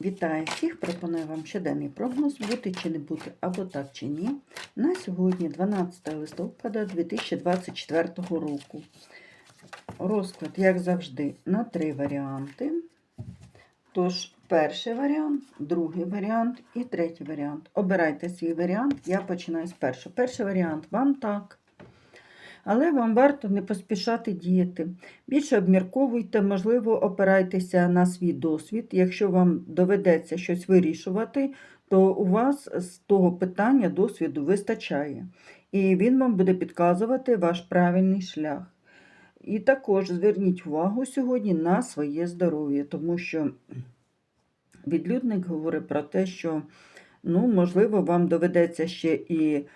Вітаю всіх! Пропоную вам щоденний прогноз бути чи не бути, або так чи ні. На сьогодні, 12 листопада 2024 року. Розклад, як завжди, на три варіанти. Тож, перший варіант, другий варіант і третій варіант. Обирайте свій варіант, я починаю з першого. Перший варіант вам так. Але вам варто не поспішати діяти. Більше обмірковуйте, можливо, опирайтеся на свій досвід. Якщо вам доведеться щось вирішувати, то у вас з того питання досвіду вистачає. І він вам буде підказувати ваш правильний шлях. І також зверніть увагу сьогодні на своє здоров'я, тому що відлюдник говорить про те, що, ну, можливо, вам доведеться ще і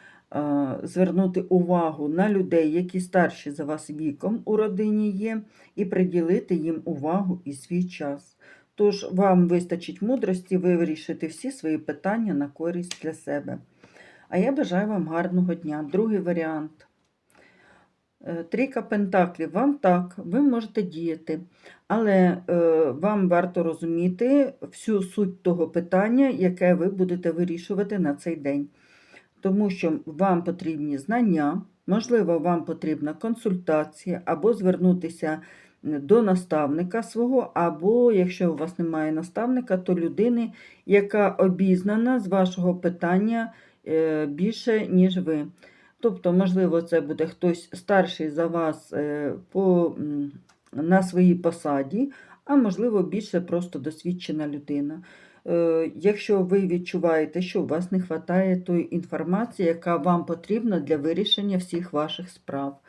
звернути увагу на людей, які старші за вас віком у родині є, і приділити їм увагу і свій час. Тож вам вистачить мудрості вирішити всі свої питання на користь для себе. А я бажаю вам гарного дня. Другий варіант. Е, Трійка пентаклів. Вам так, ви можете діяти, але е, вам варто розуміти всю суть того питання, яке ви будете вирішувати на цей день. Тому що вам потрібні знання, можливо, вам потрібна консультація, або звернутися до наставника свого, або, якщо у вас немає наставника, то людини, яка обізнана з вашого питання е, більше, ніж ви. Тобто, можливо, це буде хтось старший за вас е, по, на своїй посаді, а можливо, більше просто досвідчена людина. Е, Якщо ви відчуваєте, що у вас не вистачає тої інформації, яка вам потрібна для вирішення всіх ваших справ.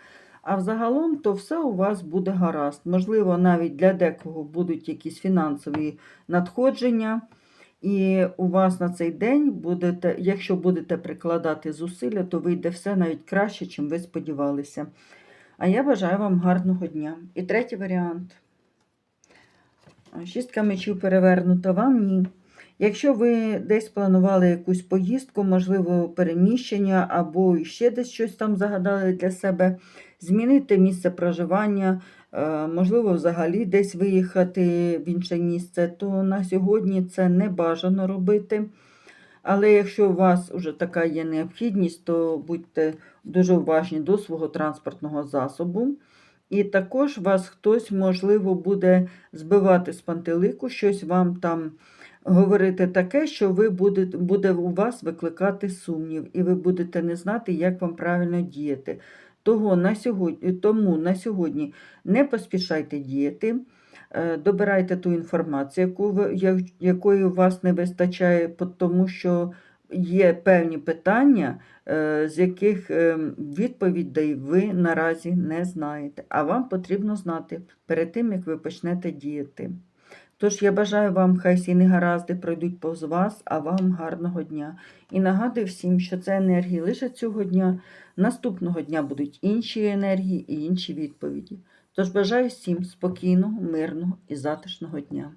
А взагалом, то все у вас буде гаразд. Можливо, навіть для декого будуть якісь фінансові надходження. І у вас на цей день будете, якщо будете прикладати зусилля, то вийде все навіть краще, чим ви сподівалися. А я бажаю вам гарного дня. І третій варіант. Шістка мечів перевернута, вам ні. Якщо ви десь планували якусь поїздку, можливо, переміщення, або ще десь щось там загадали для себе, змінити місце проживання, е, можливо, взагалі десь виїхати в інше місце, то на сьогодні це не бажано робити. Але якщо у вас вже така є необхідність, то будьте дуже уважні до свого транспортного засобу. І також вас хтось, можливо, буде збивати з пантелику, щось вам там говорити таке, що ви будете, буде у вас викликати сумнів, і ви будете не знати, як вам правильно діяти. Того на сьогодні, тому на сьогодні не поспішайте діяти, е, добирайте ту інформацію, яку ви, якої у вас не вистачає, тому що є певні питання, е, з яких е, відповідей ви наразі не знаєте. А вам потрібно знати перед тим, як ви почнете діяти. Тож я бажаю вам, хай всі негаразди пройдуть повз вас, а вам гарного дня. І нагадую всім, що це енергії лише цього дня. Наступного дня будуть інші енергії і інші відповіді. Тож бажаю всім спокійного, мирного і затишного дня.